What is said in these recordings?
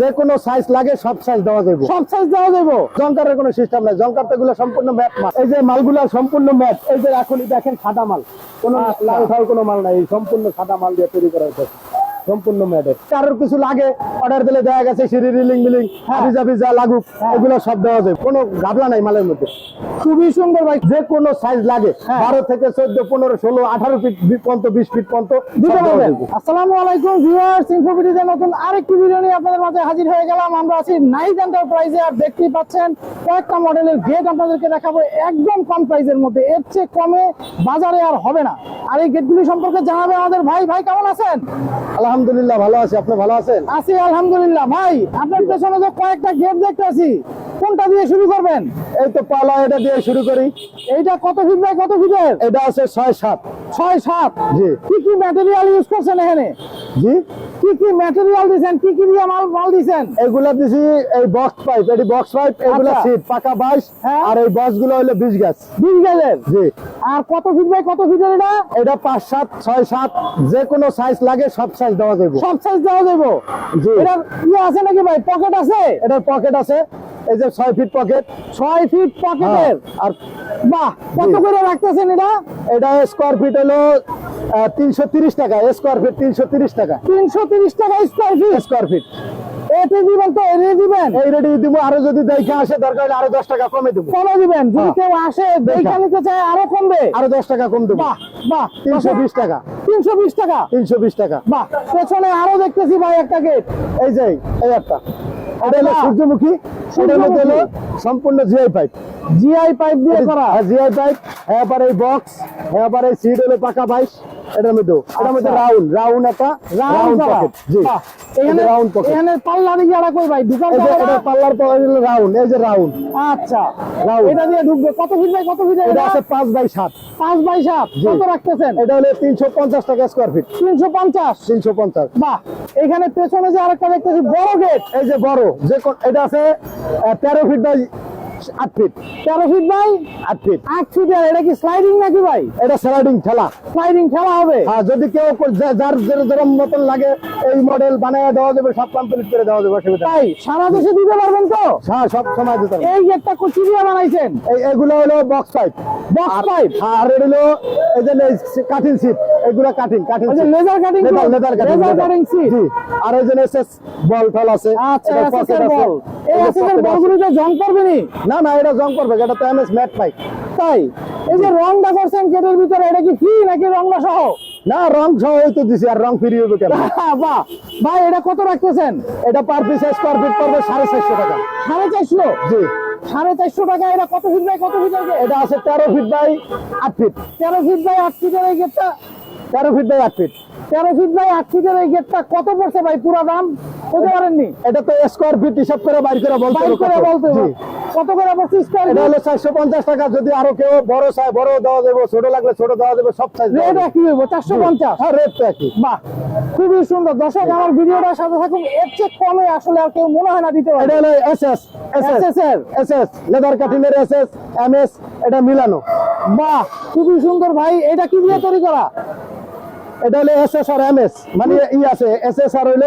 যে কোনো সাইজ লাগে সব সাইজ দেওয়া যাবে সব সাইজ দেওয়া যাবে জঙ্কারের কোনো সিস্টেম নাই। জঙ্কার তো সম্পূর্ণ ম্যাট মাল। এই যে মালগুলো সম্পূর্ণ ম্যাট এই যে এখনই দেখেন সাদা মাল। কোনো আচ্ছা। লাল ফাল কোনো মাল নাই। সম্পূর্ণ সাদা মাল দিয়ে তৈরি করা হয়েছে সম্পূর্ণ ম্যাটের কারোর কিছু লাগে অর্ডার দিলে দেওয়া গেছে সিঁড়ি রিলিং মিলিং হাবি জাবি যা লাগুক এগুলো সব দেওয়া যায় কোনো ঘাবলা নাই মালের মধ্যে। খুবই সুন্দর ভাই যে কোনো সাইজ লাগে। হ্যাঁ। বারো থেকে চোদ্দ পনেরো ষোলো আঠারো ফিট পর্যন্ত বিশ ফিট পর্যন্ত দিতে পারবেন। আসসালামু আলাইকুম ভিউয়ার্স ইনফোভিডিতে নতুন আরেকটি ভিডিও নিয়ে আপনাদের মাঝে হাজির হয়ে গেলাম। আমরা আছি নাইট এন্টারপ্রাইজে আর দেখতেই পাচ্ছেন কয়েকটা মডেলের গেট আপনাদেরকে দেখাবো একদম কম প্রাইজের মধ্যে। এর চেয়ে কমে বাজারে আর হবে না। আর এই গেটগুলি সম্পর্কে জানাবে আমাদের ভাই। ভাই কেমন আছেন? আলহামদুলিল্লাহ, ভালো আছি। আপনি ভালো আছেন? আছি, আলহামদুলিল্লাহ। ভাই, আপনার পেছনে তো কয়েকটা গেট দেখতে আছি কোনটা দিয়ে শুরু করবেন? এই তো পালা এটা দিয়ে শুরু করি। এইটা কত ফিট বাই কত ফিটের এটা আছে ছয় সাত। ছয় সাত? জি। কি কি ম্যাটেরিয়াল ইউজ করছেন এখানে? জি? কি কি ম্যাটেরিয়াল দিয়েছেন কি কি দিয়ে মাল মাল দিয়েছেন এগুলা দিছি এই বক্স পাইপ এটি বক্স পাইপ এগুলা আচ্ছা। সিট পাকা বাইশ হ্যাঁ। আর এই বক্সগুলো হলো বিশ গাছ। বিশ গেলের জি। আর কত ফিট বাই কত ফিটের এটা? এটা পাঁচ সাত ছয় সাত যে কোনো সাইজ লাগে সব সাইজ দেওয়া যাবে সব সাইজ দেওয়া যাব জি। এটার ইয়ে আছে নাকি ভাই? পকেট আছে? এটার পকেট আছে। এই যে ছয় ফিট পকেট ছয় ফিট পকেটের আর বাহ কত করে রাখতেছেন এটা? এটা স্কোয়ার ফিট হলো তিনশো তিরিশ টাকা। স্কোয়ার ফিট তিনশো তিরিশ টাকা। তিনশো তিরিশ টাকা স্কোয়ার ফিট স্কোয়ার ফিট এতে দিবেন তো এনে দিবেন? এই রেডি দিব আরও যদি দেখে আসে দরকার হলে আরও দশ টাকা কমে দেবো। কমে দিবেন যদি হ্যাঁ। কেউ আসে দেখা নিতে চায় আরও কমবে? আরও দশ টাকা কম দেবো। বাহ বাহ তিনশো বিশ টাকা। তিনশো বিশ টাকা? তিনশো বিশ টাকা। বাহ পেছনে আরও দেখতেছি ভাই একটা গেট এই যে এই একটা। এটা হলো। সূর্যমুখী এটার মধ্যে হলো সম্পূর্ণ জিআই পাইপ জিআই পাইপ দিয়ে করা। জিআই পাইপ এবার এই বক্স এবার এই সিট হলো পাকা বাইশ এটার মধ্যে এটার মধ্যে আচ্ছা। রাউন্ড রাউন্ড একটা রাউন্ড রাউন্ড পকেট জি এখানে রাউন্ড পকেট এখানে পাল্লা দিয়ে কই ভাই ঢুকার এই যে জায়গা? এটা পাল্লার পকেট হলো রাউন্ড এই যে রাউন্ড আচ্ছা। এটা দিয়ে ঢুকবে। কত ফিট বাই কত ফিট এটা আছে পাঁচ বাই সাত। পাঁচ বাই সাত। কত রাখতেছেন? এটা হলো তিনশো পঞ্চাশ টাকা স্কোয়ার ফিট তিনশো পঞ্চাশ। তিনশো পঞ্চাশ। বাহ। এখানে পেছনে যে আরেকটা দেখতেছি বড় গেট এই যে বড় যে এটা আছে তেরো ফিট বাই আট ফিট তেরো ফিট বাই আট ফিট আট ফিটের এটা কি স্লাইডিং নাকি ভাই? এটা স্লাইডিং ঠেলা। স্লাইডিং খেলা হবে। হ্যাঁ যদি কেউ যার যেরকম মতন লাগে এই মডেল বানায় দেওয়া যাবে সব কমপ্লিট করে দেওয়া যাবে অসুবিধা তাই সারা দেশে দিতে পারবেন তো? হ্যাঁ সব সময় দিতে। এই গেটটা কুচিরিয়া বানাইছেন। এই এগুলো হলো বক্স পাইপ বক্স পাইপ আর এটা হলো এই যে কাঠিন সিট এগুলো ওই যে laser cutting leather cutting laser cutting sheet আর এই যে এসএস বল টল আছে আচ্ছা এসএস আছে। বল এই এসএস pocket জং করবে নি? না না এটা জং করবে এটা তো এমএস ম্যাট পাইপ তাই? এই যে রংটা করছেন গেটের ভিতরে এটা কি ফ্রি নাকি রংটা সহ? না রং সহ হয়তো দিছি আর রং ফিরিয়ে হবে কেন? বাহ! ভাই এটা কত রাখতেছেন? এটা পার পিস স্কোয়ার ফিট পড়বে সাড়ে চারশো টাকা। সাড়ে চারশো? জি। সাড়ে চারশো টাকা এটা কত ফিট বাই কত ফিট এটা আছে তেরো ফিট বাই আট ফিট তেরো ফিট বাই আট ফিটের এই গেটটা তেরো ফিট বাই আট ফিট তেরো ফিট বাই আট ফিটের এই গেটটা কত পড়ছে ভাই? পুরো দাম? বলতে পারেননি? এটা তো স্কোয়ার ফিট হিসাব করে বাইর করে বলতে বাইর করে বলতে কত করে পড়ছে স্কোয়ার এটা হলো চারশো পঞ্চাশ টাকা। যদি আরও কেউ বড় চায় বড় দেওয়া যাবে ছোট লাগলে ছোট দেওয়া যাবে সব সাইজ রেট একই হইব চারশো পঞ্চাশ। হ্যাঁ রেট একই। বাহ খুবই সুন্দর। দর্শক আমার ভিডিওটার সাথে থাকুন। এর চেয়ে কমে আসলে আর কেউ মনে হয় না দিতে এটা হলো S S S S SS এর এস এস লেদার কাটিনের এস এস এম এস এটা মিলানো। বাহ খুবই সুন্দর ভাই। এটা কি দিয়ে তৈরি করা? এটা হলো এস এস আর এম মানে ই আছে এস এস আর হইল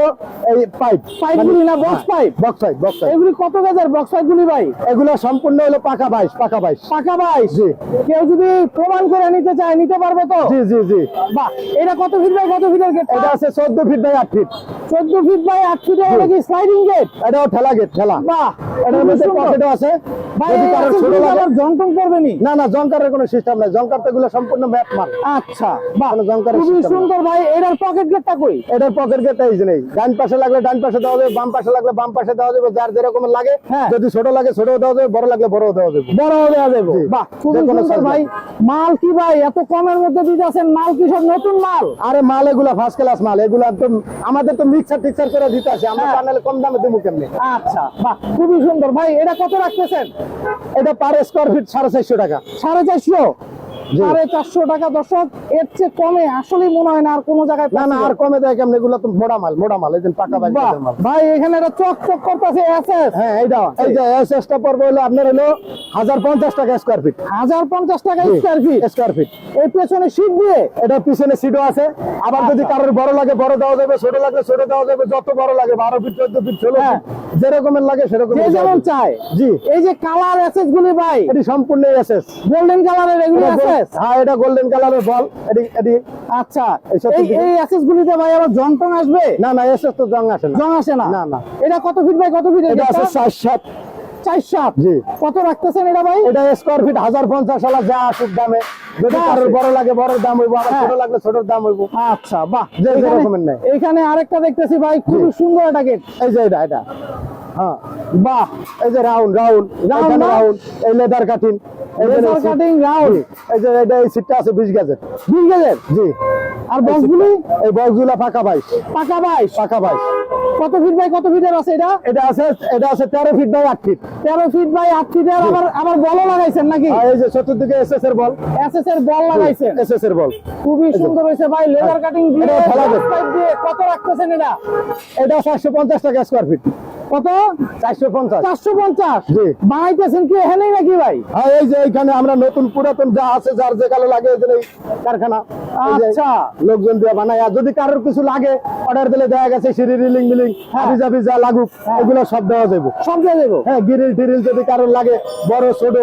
এই পাইপ পাইপগুলি না box pipe box pipe box pipe এগুলি কত গেজের বক্স পাইপগুলি ভাই? এগুলো সম্পূর্ণ হলো পাকা বাইশ পাকা বাইশ। পাকা বাইশ? জি। কেউ যদি প্রমাণ করে নিতে চায় নিতে পারবে তো? জি জি জি। বাহ এটা কত ফিট বাই কত ফিটের গেট এটা আছে চোদ্দ ফিট বাই আট ফিট চোদ্দ ফিট বাই আট ফিটের এটা কি স্লাইডিং গেট এটাও ঠেলা গেট ঠেলা। বাহ এটার মধ্যে পকেটও আছে। নি? না কোনো সিস্টেম নাই। তো এগুলো সম্পূর্ণ ম্যাট আচ্ছা জংকারের খুবই system নেই। সুন্দর ভাই এটার পকেট গেটটা কই? এটার পকেট গেট এই নেই। ডান পাশে লাগলে ডান পাশে দেওয়া যাবে বাম পাশে লাগলে বাম পাশে দেওয়া যাবে যার যেরকম লাগে। হ্যাঁ। যদি ছোট লাগে ছোট দেওয়া যাবে বড় লাগলে বড় দেওয়া যাবে। বড় হবে দেবো জি। বাহ খুবই যে কোনো সুন্দর ভাই। মাল কি ভাই এত কমের মধ্যে দিতে আছেন? মাল কি সব নতুন মাল? আরে মাল এগুলা ফার্স্ট ক্লাস মাল। এগুলা একদম আমাদের তো মিক্সার টিক্সার করে দিতে আছে আমরা হ্যাঁ। পানালে কম দামে দেবো কেমনি? আচ্ছা বাহ খুবই সুন্দর। ভাই এটা কত রাখতেছেন? এটা পার স্কোয়ার ফিট সাড়ে চারশো টাকা। সাড়ে চারশো? সাড়ে চারশো টাকা দর্শক এর চেয়ে কমে মনে হয় না আর কোনো জায়গায় না না আর কমে দেয় কেমন? এগুলো তো মোড়া মাল মোড়া মাল এই পাকা ভাই এখানে একটা চক চক করতেছে এসএস হ্যাঁ এইটা এই যে পড়বে হলো আপনার হলো হাজার পঞ্চাশ টাকা স্কোয়ার ফিট হাজার পঞ্চাশ টাকা স্কোয়ার ফিট স্কোয়ার ফিট এই পেছনে সিট দিয়ে? এটা পিছনে সিটও আছে। আবার যদি আচ্ছা। কারোর বড় লাগে বড় দেওয়া যাবে ছোট লাগলে ছোট দেওয়া যাবে যত বড় লাগে বারো ফিট চোদ্দ ফিট ষোলো হ্যাঁ। ফিট যেরকমের লাগে সেরকম চায়। জি। এই যে কালার অ্যাসেস গুলি ভাই। এটি সম্পূর্ণ অ্যাসেস গোল্ডেন কালারের এগুলো অ্যাসেস হ্যাঁ এটা গোল্ডেন কালারের বল এটি এটি আচ্ছা এই এই অ্যাসেস গুলিতে ভাই আবার জং টং আসবে? না না অ্যাসেস তো জং আসে না। জং আসে না? না না। এটা কত ফিট ভাই? কত ফিট এটা আছে 7 7 বড় লাগে বড় দাম হইব আর হ্যাঁ। ছোট ছোটর দাম হইব। আচ্ছা বাহ। যে রকমের এখানে আরেকটা দেখতেছি ভাই খুব সুন্দর একটা গেট এই যে এটা এটা। হ্যাঁ। বাহ। এই যে রাউন্ড রাউন্ড। রাউন্ড এই leather cutting laser cutting round. এই যে এটা এই সিটটা আছে বিশ গাজের। দুই গেজের? জি। আর বক্সগুলি? এই বক্সগুলা ফাঁকা বাইশ। পাকা বাইশ? পাকা বাইশ। কত ফিট বাই কত ফিটের আছে এটা? এটা আছে এটা আছে তেরো ফিট বাই আট ফিট তেরো ফিট বাই আট ফিটের আবার আবার বলও লাগাইছেন নাকি? এই যে চতুর্দিকে এসএস এর বল। এসএস এর বল লাগাইছেন। এসএস এর বল। খুবই সুন্দর হয়েছে ভাই লেজার কাটিং দিয়ে কত রাখতেছেন এটা? এটা চারশো পঞ্চাশ টাকা স্কোয়ার ফিট কত? চারশো পঞ্চাশ। চারশো পঞ্চাশ। বানাইতেছেন কি এখানেই নাকি ভাই? হ্যাঁ এই যে এখানে আমরা নতুন পুরাতন যা আছে যার যে কালো লাগে এই কারখানা আচ্ছা। লোকজন দিয়ে বানায়। আর যদি কারোর কিছু লাগে অর্ডার দিলে দেখা গেছে সিঁড়ি রিলিং মিলিং হ্যাঁ। হাবি যা লাগুক এগুলো সব দেওয়া যাবে। সব দেওয়া দেবো হ্যাঁ গিরিল টিরিল যদি কারোর লাগে বড় ছোট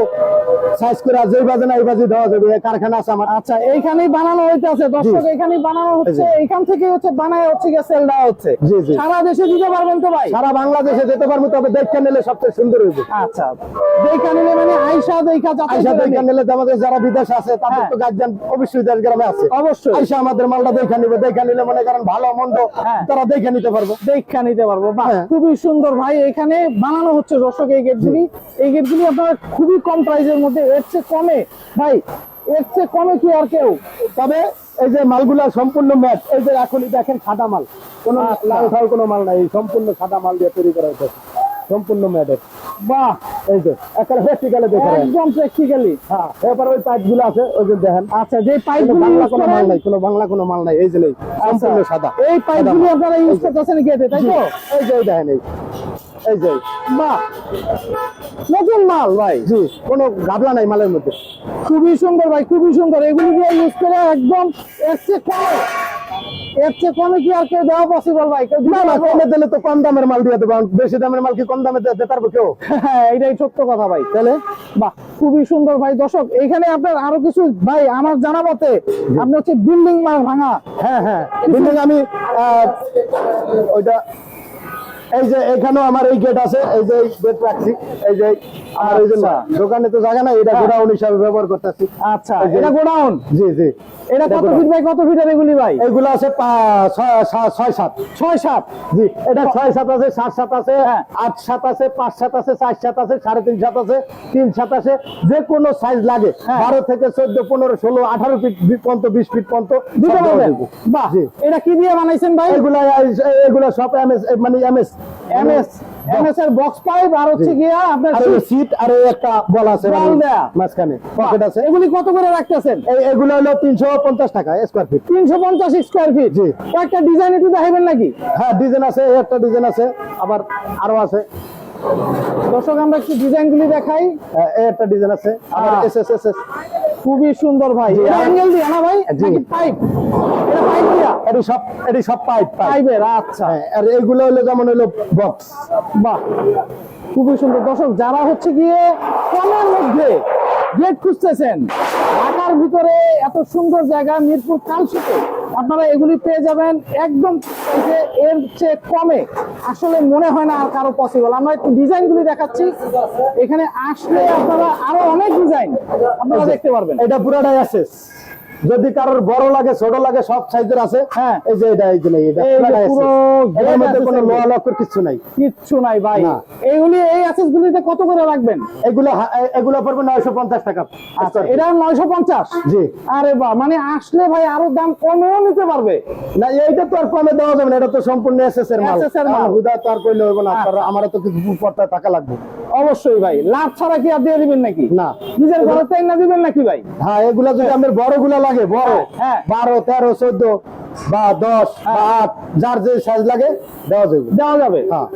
সাইজ করে যেই বাজে না এই বাজে দেওয়া যাবে। কারখানা আছে আমার। আচ্ছা এইখানেই বানানো হইতেছে দর্শক। এখানেই বানানো হচ্ছে। থেকে হচ্ছে বানায় হচ্ছে গিয়ে সেল দেওয়া হচ্ছে। জি, জি। সারা দেশে দিতে পারবেন তো ভাই? সারা বাংলাদেশে যেতে পারব তবে দেখে নিলে সবচেয়ে সুন্দর হইবে। আচ্ছা। দেখা নিলে মানে আইসা দেখা যাচ্ছে আইসা দেখে নিলে আমাদের যারা বিদেশ আছে তাদের হ্যাঁ। তো গার্জিয়ান অবশ্যই দেশ গ্রামে আছে। অবশ্যই। আইসা আমাদের মালটা দেখে নিবে। দেখে নিলে মনে করেন ভালো মন্দ হ্যাঁ। তারা দেখে নিতে পারব। দেখা নিতে পারব। হ্যাঁ। খুবই সুন্দর ভাই। এখানে বানানো হচ্ছে দর্শক এই গেটগুলি এই গেটগুলি আপনারা খুবই কম প্রাইসের মধ্যে এর চেয়ে কমে? ভাই এর চেয়ে কমে কি আর কেউ? তবে এই যে মালগুলা সম্পূর্ণ ম্যাট এই যে এখনই দেখেন সাদা মাল। কোনো আচ্ছা। লাল ঠাল কোনো মাল নাই। এই সম্পূর্ণ সাদা মাল দিয়ে তৈরি করা হয়েছে। সম্পূর্ণ ম্যাটের বাহ! এই যে একটা প্র্যাকটিক্যালে দেখে একদম প্র্যাকটিক্যালি হ্যাঁ এরপর ওই পাইপগুলো আছে ওই যে দেখেন। আচ্ছা যে বাংলা কোনো মাল নাই কোনো বাংলা কোনো মাল নাই। এই যে নেই সম্পূর্ণ আচ্ছা, সাদা এই পাইপগুলি আপনারা ইউজ করতেছেন তাই তো? এই যে দেখেন এই। এই যে। বাহ! নতুন মাল ভাই। জি। কোনো গাবলা নাই মালের মধ্যে। খুবই সুন্দর ভাই খুবই সুন্দর। এগুলি দিয়ে ইউজ করে একদম এর চেয়ে কমে। এর চেয়ে কমে কি আর কেউ দেওয়া পসিবল ভাই? না না কমে দিলে তো কম দামের মাল দিয়ে দেবো। বেশি দামের মাল কি কম দামে দিতে পারব কেউ? হ্যাঁ এটাই সত্য কথা ভাই। তাহলে? বাহ খুবই সুন্দর ভাই। দর্শক এইখানে আপনার আরও কিছু ভাই আমার জানা মতে আপনি হচ্ছে বিল্ডিং মাল ভাঙা। হ্যাঁ হ্যাঁ। বিল্ডিং আমি ওইটা এই যে এখানেও আমার এই গেট আছে এই যে গেট রাখছি এই যে আর এই যে না, দোকানে তো জায়গা না এটা গোডাউন হিসাবে ব্যবহার করতেছি। আচ্ছা এটা গোডাউন? জি জি। এটা কত ফিট বাই কত ফিটের এগুলি ভাই? এগুলো আছে ছয় সাত। ছয় সাত? জি এটা ছয় সাত আছে সাত সাত আছে হ্যাঁ। আট সাত আছে পাঁচ সাত আছে চার সাত আছে সাড়ে তিন সাত আছে তিন সাত আছে যে কোনো সাইজ লাগে। হ্যাঁ। বারো থেকে চোদ্দ পনেরো ষোলো আঠারো ফিট পর্যন্ত বিশ ফিট পর্যন্ত যাবে। বাহ জি। এটা কি দিয়ে বানাইছেন ভাই? এগুলা এগুলা সব এমএস মানে এমএস এমএস এমএস এর বক্স পাইপ আর হচ্ছে গিয়া আপনার সিট আর একটা বল আছে মানে। মাঝখানে পকেট আছে। এগুলি কত করে রাখতেছেন? এগুলো হলো তিনশো পঞ্চাশ টাকা স্কোয়ার ফিট তিনশো পঞ্চাশ স্কোয়ার ফিট জি। কয়েকটা ডিজাইন একটু দেখাবেন নাকি? হ্যাঁ ডিজাইন আছে একটা ডিজাইন আছে আবার আরও আছে। দর্শক আমরা একটু ডিজাইন গুলি দেখাই। হ্যাঁ, এই একটা ডিজাইন আছে আবার এস এস এস খুবই সুন্দর ভাই। অ্যাঙ্গেল দিয়া না ভাই? পাইপ এটা সব এটি সব পাইপ পাইপের আচ্ছা। হ্যাঁ, আর এইগুলো হলো যেমন হলো বক্স বাহ খুবই সুন্দর। দর্শক যারা হচ্ছে গিয়ে কমের মধ্যে গেট খুঁজতেছেন ঢাকার ভিতরে এত সুন্দর জায়গা মিরপুর কালশিতে আপনারা এগুলি পেয়ে যাবেন একদম যে এর চেয়ে কমে। আসলে মনে হয় না আর কারও পসিবল আমরা একটু ডিজাইন গুলি দেখাচ্ছি। এখানে আসলে আপনারা আরও অনেক ডিজাইন আপনারা দেখতে পারবেন। এটা পুরাটাই আছে যদি কারোর বড় লাগে ছোট লাগে সব সাইজের আছে হ্যাঁ। এই যে এটা এই যে এটা এর মধ্যে কোনো। লোহা লক্কর কিছু নাই। কিচ্ছু নাই ভাই। এইগুলি এই অ্যাসেস গুলিতে কত করে রাখবেন? এগুলো এগুলো পড়বে নয়শো পঞ্চাশ টাকা। আচ্ছা এটা নয়শো পঞ্চাশ? জি। আরে বাহ মানে আসলে ভাই আরও দাম কমেও নিতে পারবে। না এইটা তো আর কমে দেওয়া যাবে না এটা তো সম্পূর্ণ এসএস এর মাল। SS এর মাল। হুদা তো আর কইলে হইব না আচ্ছা। আমারও তো কিছু পড়তে টাকা লাগবে। অবশ্যই ভাই। লাভ ছাড়া কি আর দিয়ে দিবেন নাকি? না। নিজের ঘরে তাই না দিবেন নাকি ভাই? হ্যাঁ এগুলা যদি আমাদের বড়গুলা লাগে বড়। হ্যাঁ। বারো তেরো চোদ্দ বা দশ বা আট যার যে সাইজ লাগে দেওয়া যাবে। দেওয়া যাবে। হ্যাঁ।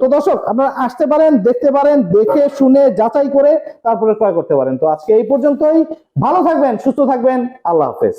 তো দর্শক আপনারা আসতে পারেন দেখতে পারেন দেখে শুনে যাচাই করে তারপরে ক্রয় করতে পারেন। তো আজকে এই পর্যন্তই। ভালো থাকবেন সুস্থ থাকবেন। আল্লাহ হাফেজ।